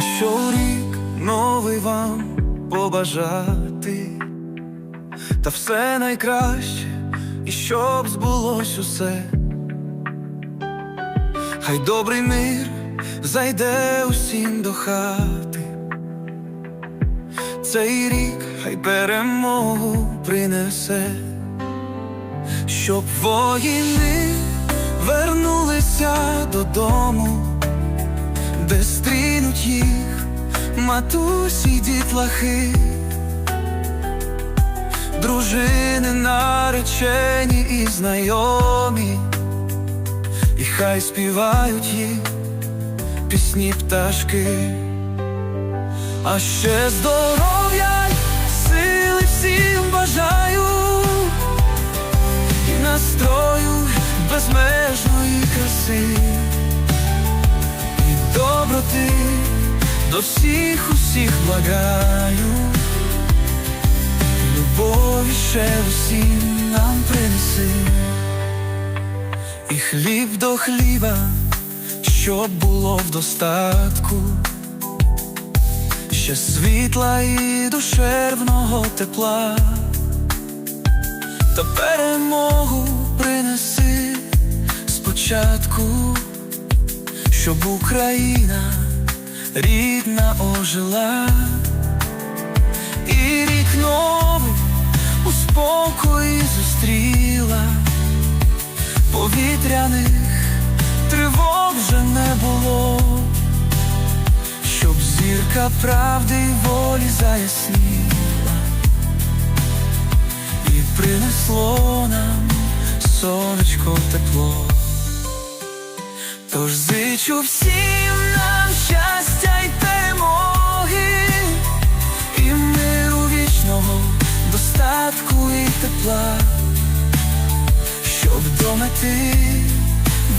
що рік новий вам побажати, та все найкраще, і щоб збулось усе. Хай добрий мир зайде усім до хати. Цей рік хай перемогу принесе, щоб воїни вернулися додому, де їх матусі дітлахи, дружини наречені і знайомі, і хай співають їх пісні пташки. А ще здоров'я, сили всім бажаю і настрою безмежної краси, до всіх усіх благаю, любові ще усім нам принеси, і хліб до хліба, щоб було в достатку. Ще світла і душевного тепла, та перемогу принеси спочатку, щоб Україна рідна ожила, і рік новий у спокої зустріла, повітряних тривог вже не було. Щоб зірка правди й волі заясніла і принесло нам сонечко тепло. Тож зичу всім тепла, щоб до мети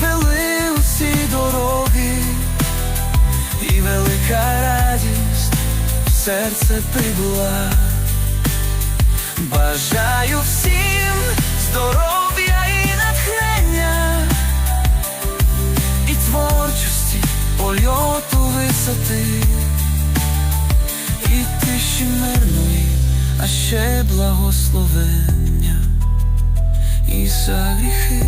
вели усі дороги і велика радість в серце прибула. Бажаю всім здоров'я і натхнення, і творчості, польоту висоти, і тиші мирної, а ще благословення, і за гріхи